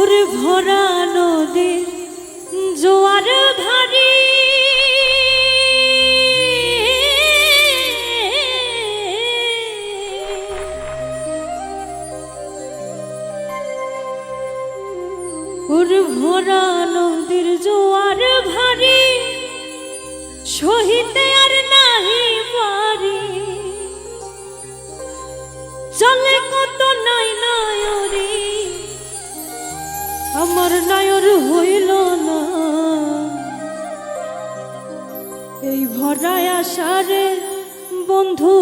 ওরে ভরা নদী জোয়ার ভারী। ওর ভরা নদীর জোয়ার ভারী সহিতে সারে বন্ধু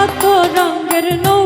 কত রঙের নৌ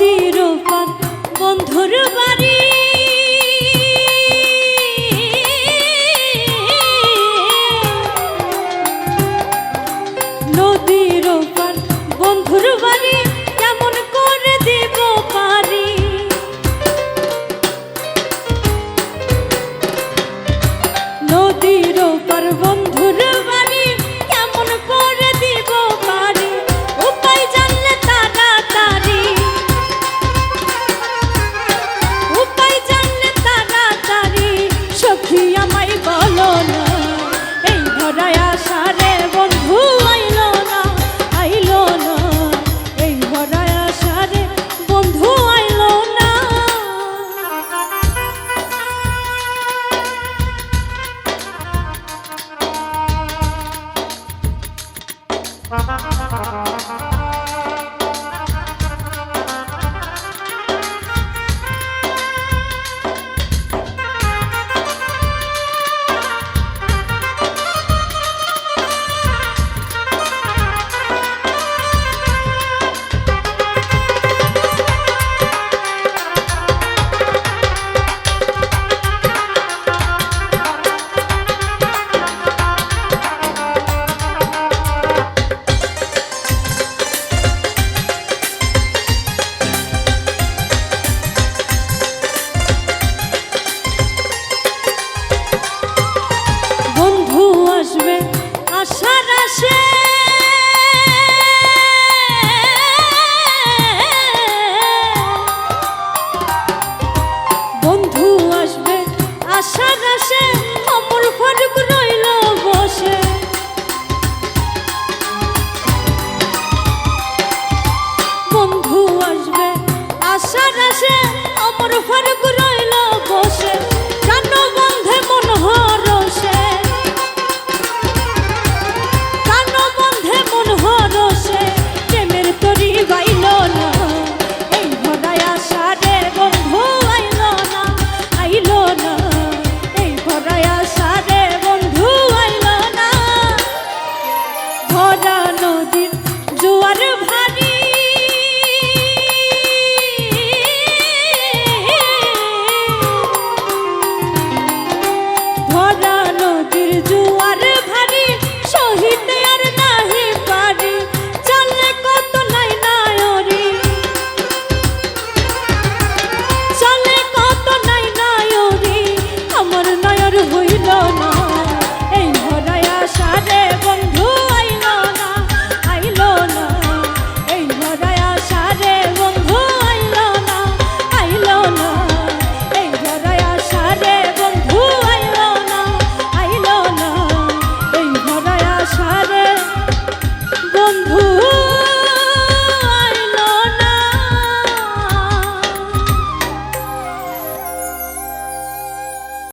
নদীর পার বন্ধুর বাড়ি। নদী